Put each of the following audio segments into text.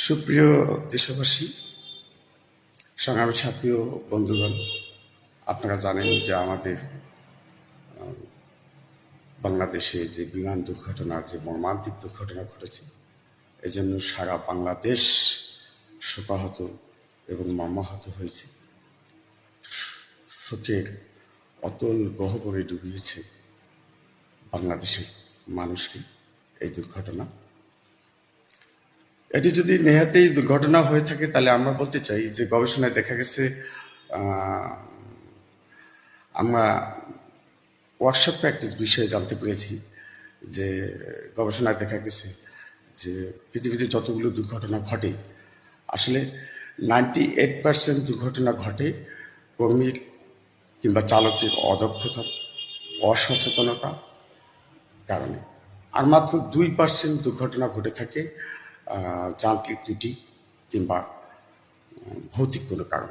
সুপ্রিয় দেশবাসী, সংগ্রামী ছাত্রী বন্ধুগণ, আপনারা জানেন যে আমাদের বাংলাদেশে যে বিমান দুর্ঘটনা, যে মর্মান্তিক দুর্ঘটনা ঘটেছে এই জন্য সারা বাংলাদেশ শোকাহত এবং মর্মাহত হয়েছে। শোকের অতল গহ্বরে ডুবিয়েছে বাংলাদেশের মানুষকে এই দুর্ঘটনা। এটি যদি নেহাতেই দুর্ঘটনা হয়ে থাকে, তাহলে আমরা বলতে চাই যে গবেষণায় দেখা গেছে আমরা ওয়ার্কশপ প্র্যাকটিস বিষয়ে জানতে পেরেছি যে, গবেষণায় দেখা গেছে যে পৃথিবীতে যতগুলো দুর্ঘটনা ঘটে, আসলে নাইনটি এইট পার্সেন্ট দুর্ঘটনা ঘটে কর্মীর কিংবা চালকের অদক্ষতা, অসচেতনতা কারণে। আর মাত্র দুই পার্সেন্ট দুর্ঘটনা ঘটে থাকে যান্ত্রিক ত্রুটি কিংবা ভৌতিক কোনো কারণ।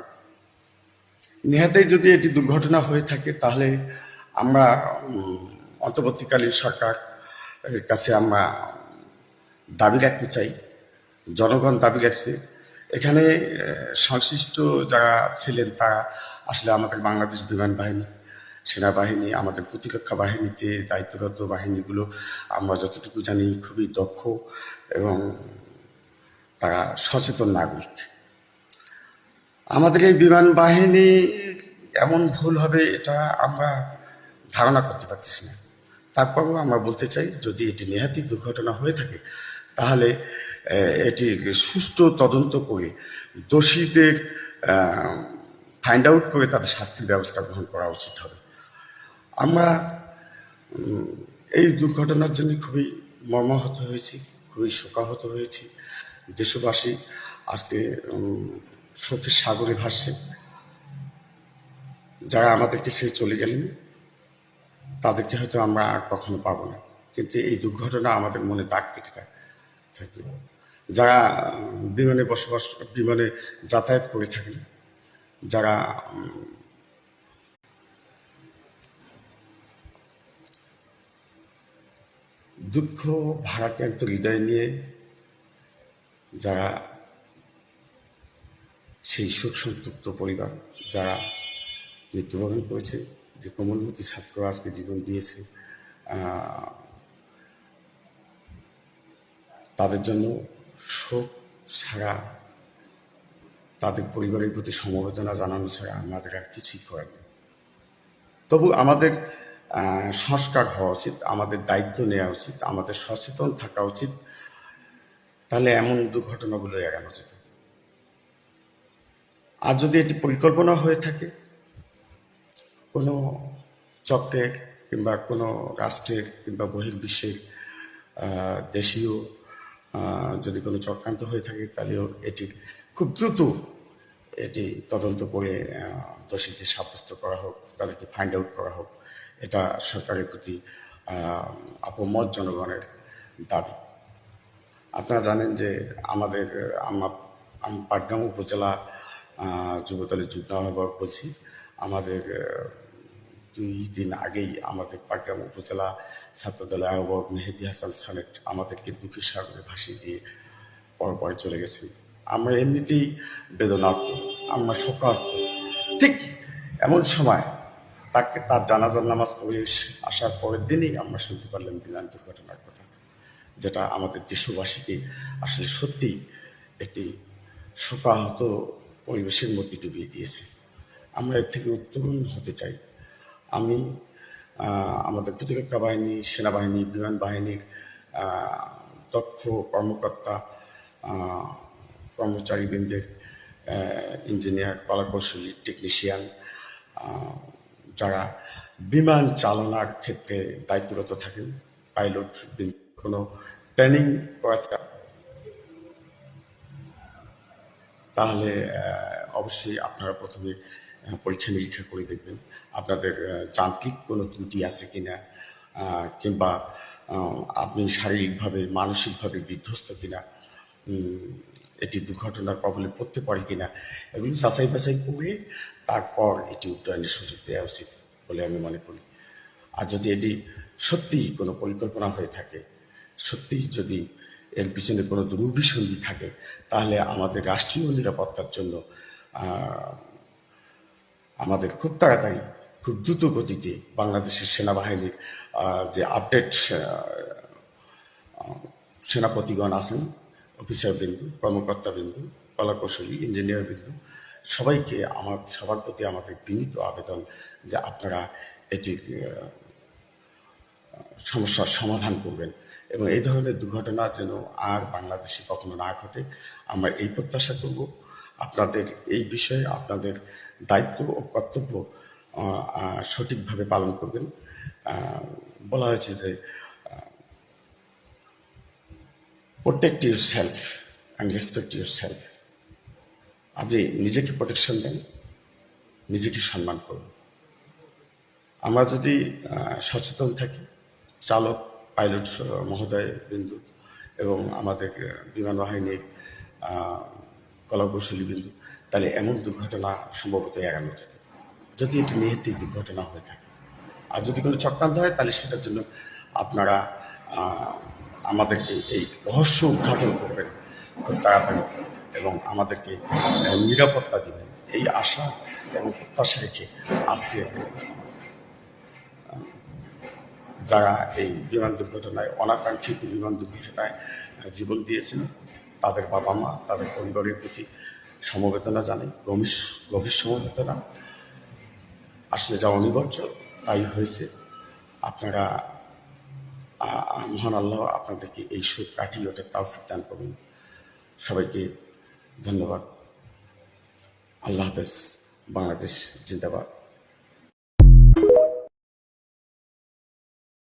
নেহাতেই যদি এটি দুর্ঘটনা হয়ে থাকে, তাহলে আমরা অন্তর্বর্তীকালীন সরকার কাছে আমরা দাবি রাখতে চাই, জনগণ দাবি রাখছে। এখানে সংশ্লিষ্ট যারা ছিলেন, তারা আসলে আমাদের বাংলাদেশ বিমান বাহিনী, সেনাবাহিনী, আমাদের প্রতিরক্ষা বাহিনীতে দায়িত্বরত বাহিনীগুলো, আমরা যতটুকু জানি, খুবই দক্ষ এবং তারা সচেতন নাগরিক। আমাদের এই বিমান বাহিনী এমন ভুল হবে এটা আমরা ধারণা করতে পারতেছি না। তারপরেও আমরা বলতে চাই, যদি এটি নেহাতি দুর্ঘটনা হয়ে থাকে, তাহলে এটি সুষ্ঠু তদন্ত করে দোষীদের ফাইন্ড আউট করে তাদের শাস্তির ব্যবস্থা গ্রহণ করা উচিত হবে। আমরা এই দুর্ঘটনার জন্য খুবই মর্মাহত হয়েছি, খুবই শোকাহত হয়েছি। দেশবাসী আজকে শোকের সাগরে ভাসছে। যারা আমাদেরকে ছেড়ে চলে গেলেন, তাদেরকে হয়তো আমরা আর কখনো পাবো না। কিন্তু এই দুর্ঘটনা আমাদের মনে দাগ কেটে থাক- থাকবে। যারা বিমানে বসবাস, বিমানে যাতায়াত করে থাকেন, যারা দুঃখ, ভারাক্রান্ত হৃদয় নিয়ে যারা সেই শোক সন্তপ্ত পরিবার, যারা মৃত্যুবরণ করেছে, যে কোমলমতি ছাত্র আজকে জীবন দিয়েছে তাদের জন্য শোক ছাড়া তাদের পরিবারের প্রতি সমবেদনা জানানো ছাড়া আমাদের আর কিছুই নেই। তবু আমাদের সংস্কার হওয়া উচিত, আমাদের দায়িত্ব নেওয়া উচিত, আমাদের সচেতন থাকা উচিত তাহলে এমন দুর্ঘটনাগুলো এড়ানো যেত। আর যদি এটি পরিকল্পনা হয়ে থাকে, কোনো চক্রের কিংবা কোনো রাষ্ট্রের কিংবা বহির্বিশ্বের দেশীয় যদি কোনো চক্রান্ত হয়ে থাকে, তাহলেও এটি খুব দ্রুত এটি তদন্ত করে দোষীকে সাব্যস্ত করা হোক, তাদেরকে ফাইন্ড আউট করা হোক। এটা সরকারের প্রতি আপমত জনগণের দাবি। আপনারা জানেন যে আমাদের, আমি পাটগ্রাম উপজেলা যুবদলের যুগ্ম আহ্বায়ক বলছি। আমাদের দুই দিন আগেই আমাদের পাটগ্রাম উপজেলা ছাত্রদলের আহ্বায়ক মেহেদি হাসান সনেট আমাদেরকে দুঃখী সাগরে ভাসিয়ে দিয়ে পরপরে চলে গেছেন। আমরা এমনিতেই বেদনার্থ, আমরা শোকার্থ। ঠিক এমন সময় তাকে, তার জানাজার নামাজ পড়ে আসার পরের দিনই আমরা শুনতে পারলাম বিমান দুর্ঘটনার কথা। যেটা আমাদের দেশবাসীকে আসলে সত্যিই একটি শোকাহত পরিবেশের মধ্যে ডুবিয়ে দিয়েছে। আমরা এর থেকে উত্তরণ হতে চাই। আমি আমাদের প্রতিরক্ষা বাহিনী, সেনাবাহিনী, বিমান বাহিনীর দক্ষ কর্মকর্তা কর্মচারীবৃন্দের ইঞ্জিনিয়ার, কলাকৌশলী, টেকনিশিয়ান যারা বিমান চালনার ক্ষেত্রে দায়িত্বরত থাকেন, পাইলট কোনো প্ল্যানিং করা ছা- তাহলে অবশ্যই আপনারা প্রথমে পরীক্ষা নিরীক্ষা করে দেখবেন আপনাদের যান্ত্রিক কোনো ত্রুটি আছে কিনা কিংবা আপনি শারীরিকভাবে, মানসিকভাবে বিধ্বস্ত কিনা এটি দুর্ঘটনার কবলে পড়তে পারে কিনা, এগুলো যাচাই বাছাই করে তারপর এটি উড্ডয়নের সুযোগ দেওয়া উচিত বলে আমি মনে করি। আর যদি এটি সত্যি কোনো পরিকল্পনা হয়ে থাকে সত্যি যদি এর পিছনে কোনো দুরভিসন্ধি থাকে, তাহলে আমাদের রাষ্ট্রীয় নিরাপত্তার জন্য আমাদের খুব তাড়াতাড়ি, খুব দ্রুত গতিতে বাংলাদেশের সেনাবাহিনীর যে আপডেট সেনাপতিগণ আছেন অফিসার বিন্দু, কর্মকর্তা বিন্দু, কলাকৌশলী ইঞ্জিনিয়ার বিন্দু, সবাইকে আমার, সবার প্রতি আমাদের বিনীত আবেদন যে আপনারা এটি সমস্যার সমাধান করবেন। এবং এই ধরনের দুর্ঘটনা যেন আর বাংলাদেশে কখনো না ঘটে, আমরা এই প্রত্যাশা করব। আপনাদের এই বিষয়ে আপনাদের দায়িত্ব ও কর্তব্য সঠিকভাবে পালন করবেন। বলা হয়েছে যে protect yourself and respect yourself আপনি নিজেকে প্রোটেকশন দেন, নিজেকে সম্মান করুন। আমরা যদি সচেতন থাকি চালক, পাইলট, মহোদয়, বিন্দু এবং আমাদের বিমান বাহিনীর কলাকৌশলী বিন্দু। তাহলে এমন দুর্ঘটনা সম্ভবত এড়ানো যেত, যদি এটি নিহিতই দুর্ঘটনা হয়ে থাকে। আর যদি কোনো চক্রান্ত হয়, তাহলে সেটার জন্য আপনারা আমাদেরকে এই রহস্য উদ্ঘাটন করবেন খুব তাড়াতাড়ি এবং আমাদেরকে নিরাপত্তা দিবেন। এই আশা এবং প্রত্যাশা রেখে আজকের যারা এই বিমান দুর্ঘটনায়, অনাকাঙ্ক্ষিত বিমান দুর্ঘটনায় জীবন দিয়েছেন, তাদের বাবা মা, তাদের পরিবারের প্রতি সমবেদনা জানাই। গভীর গভীর সমবেদনা। আসলে যা অনিবার্য, তাই হয়েছে। আপনারা মহান আল্লাহ আপনাদেরকে এই সুখ কাটিয়ে ওটা তাওফিক দান করুন। সবাইকে ধন্যবাদ। আল্লাহ হাফেজ, বাংলাদেশ জিন্দাবাদ।